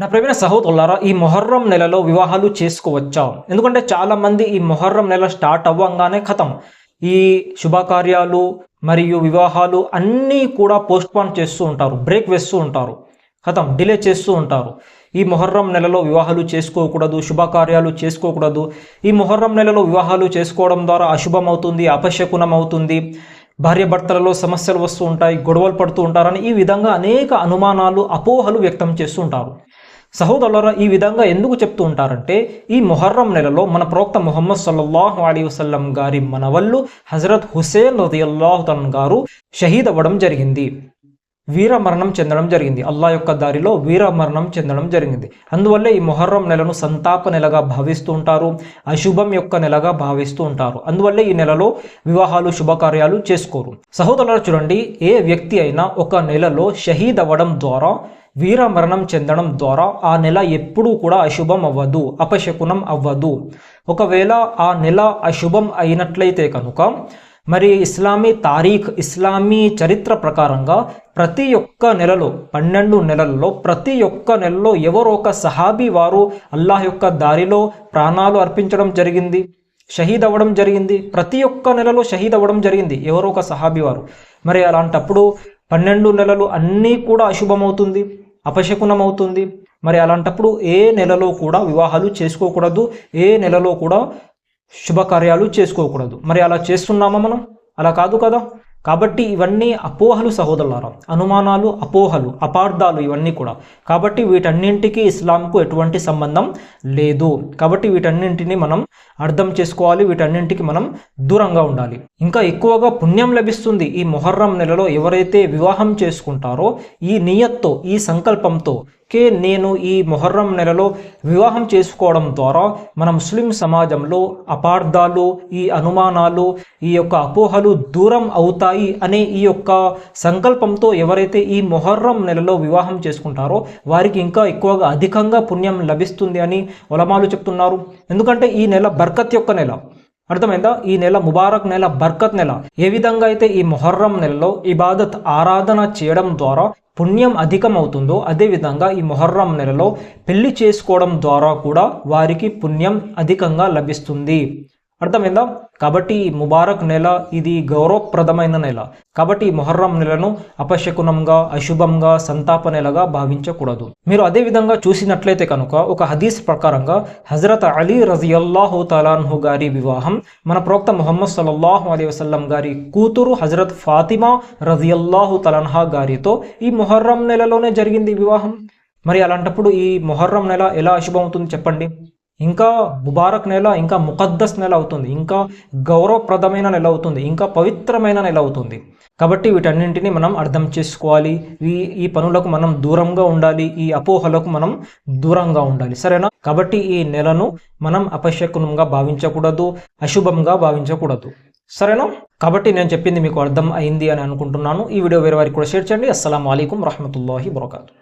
నా ప్రవీణ సహోదరులారా ఈ మొహర్రం నెలలో వివాహాలు చేసుకోవచ్చా? ఎందుకంటే చాలామంది ఈ మొహర్రం నెల స్టార్ట్ అవ్వంగానే కథం. ఈ శుభకార్యాలు మరియు వివాహాలు అన్నీ కూడా పోస్ట్పోన్ చేస్తూ ఉంటారు. బ్రేక్ వేస్తూ ఉంటారు. కథం డిలే చేస్తూ ఉంటారు. ఈ మొహర్రం నెలలో వివాహాలు చేసుకోకూడదు శుభకార్యాలు చేసుకోకూడదు. ఈ మొహర్రం నెలలో వివాహాలు చేసుకోవడం ద్వారా అశుభం అవుతుంది అపశకునం అవుతుంది భార్యాభర్తలలో సమస్యలు వస్తూ ఉంటాయి గొడవలు పడుతూ ఉంటారని ఈ విధంగా అనేక అనుమానాలు అపోహలు వ్యక్తం చేస్తూ ఉంటారు. సహోదరులరా ఈ విధంగా ఎందుకు చెప్తూ ఉంటారంటే ఈ మొహర్రం నెలలో మన ప్రవక్త ముహమ్మద్ సల్లల్లాహు అలీ వసల్లం గారి మనవళ్ళు హజరత్ హుసేన్ రదియల్లాహుతన్ గారు షహీద్ అవ్వడం జరిగింది. వీరమరణం చెందడం జరిగింది. అల్లా యొక్క దారిలో వీరమరణం చెందడం జరిగింది. అందువల్లే ఈ మొహర్రం నెలను సంతాప నెలగా భావిస్తూ ఉంటారు అశుభం యొక్క నెలగా భావిస్తూ ఉంటారు. అందువల్లే ఈ నెలలో వివాహాలు శుభకార్యాలు చేసుకోరు. సహోదరులు చూడండి ఏ వ్యక్తి అయినా ఒక నెలలో షహీద్ అవ్వడం ద్వారా వీర మరణం చెందడం ద్వారా ఆ నెల ఎప్పుడూ కూడా అశుభం అవ్వదు అపశకునం అవ్వదు. ఒకవేళ ఆ నెల అశుభం అయినట్లయితే కనుక మరి ఇస్లామీ తారీఖ్ ఇస్లామీ చరిత్ర ప్రకారంగా ప్రతి ఒక్క నెలలో పన్నెండు నెలల్లో ప్రతి ఒక్క నెలలో ఎవరో ఒక సహాబీ వారు అల్లాహ్ యొక్క దారిలో ప్రాణాలు అర్పించడం జరిగింది షహీద్ అవ్వడం జరిగింది. ప్రతి ఒక్క నెలలో షహీద్ అవ్వడం జరిగింది ఎవరో ఒక సహాబీ వారు. మరి అలాంటప్పుడు పన్నెండు నెలలు అన్నీ కూడా అశుభమవుతుంది. అపశకునమవుతుంది. మరి అలాంటప్పుడు ఏ నెలలో కూడా వివాహాలు చేసుకోకూడదు. ఏ నెలలో కూడా శుభకార్యాలు చేసుకోకూడదు. మరి అలా చేస్తున్నామా మనం? అలా కాదు కదా? కాబట్టి ఇవన్నీ అపోహలు సహోదరులారా. అనుమానాలు అపోహలు అపార్థాలు ఇవన్నీ కూడా. కాబట్టి వీటన్నింటికి ఇస్లాంకు ఎటువంటి సంబంధం లేదు. కాబట్టి వీటన్నింటిని మనం అర్థం చేసుకోవాలి వీటన్నింటికి మనం దూరంగా ఉండాలి. ఇంకా ఎక్కువగా పుణ్యం లభిస్తుంది ఈ మొహర్రం నెలలో ఎవరైతే వివాహం చేసుకుంటారో ఈ నియత్తో ఈ సంకల్పంతో కే నేను ఈ మొహర్రం నెలలో వివాహం చేసుకోవడం ద్వారా మన ముస్లిం సమాజంలో అపార్థాలు ఈ అనుమానాలు ఈ యొక్క అపోహలు దూరం అవుతాయి అనే ఈ యొక్క సంకల్పంతో ఎవరైతే ఈ మొహర్రం నెలలో వివాహం చేసుకుంటారో వారికి ఇంకా ఎక్కువగా అధికంగా పుణ్యం లభిస్తుంది అని ఒలమాలు చెప్తున్నారు. ఎందుకంటే ఈ నెల బర్కత్ యొక్క నెల. అర్థమైందా? ఈ నెల ముబారక్ నెల బర్కత్ నెల. ఏ విధంగా అయితే ఈ మొహర్రం నెలలో ఇబాదత్ ఆరాధన చేయడం ద్వారా పుణ్యం అధికమవుతుందో అదేవిధంగా ఈ మొహర్రం నెలలో పెళ్ళి చేసుకోవడం ద్వారా కూడా వారికి పుణ్యం అధికంగా లభిస్తుంది. అర్థమైందా? కాబట్టి ముబారక్ నెల ఇది గౌరవప్రదమైన నెల. కాబట్టి మొహర్రం నెలను అపశకునంగా అశుభంగా సంతాప నెలగా భావించకూడదు. మీరు అదే విధంగా చూసినట్లయితే కనుక ఒక హదీస్ ప్రకారంగా హజరత్ అలీ రజియల్లాహు తలాన్హు గారి వివాహం మన ప్రవక్త మొహమ్మద్ సల్లల్లాహు అలీ వసల్లం గారి కూతురు హజరత్ ఫాతిమా రజియల్లాహు తలన్హా గారితో ఈ మొహర్రం నెలలోనే జరిగింది వివాహం. మరి అలాంటప్పుడు ఈ మొహర్రం నెల ఎలా అశుభం అవుతుంది చెప్పండి? ఇంకా ముబారక్ నెల ఇంకా ముఖద్దస్ నెల అవుతుంది. ఇంకా గౌరవప్రదమైన నెల అవుతుంది. ఇంకా పవిత్రమైన నెల అవుతుంది. కాబట్టి వీటన్నింటినీ మనం అర్థం చేసుకోవాలి. ఈ ఈ పనులకు మనం దూరంగా ఉండాలి. ఈ అపోహలకు మనం దూరంగా ఉండాలి. సరేనా? కాబట్టి ఈ నెలను మనం అపశకునంగా భావించకూడదు. అశుభంగా భావించకూడదు. సరేనా? కాబట్టి నేను చెప్పింది మీకు అర్థం అయింది అని అనుకుంటున్నాను. ఈ వీడియో వేరే వారికి కూడా షేర్ చేయండి. అస్సలం అయికం రహమతుల్లాహి బరకాతు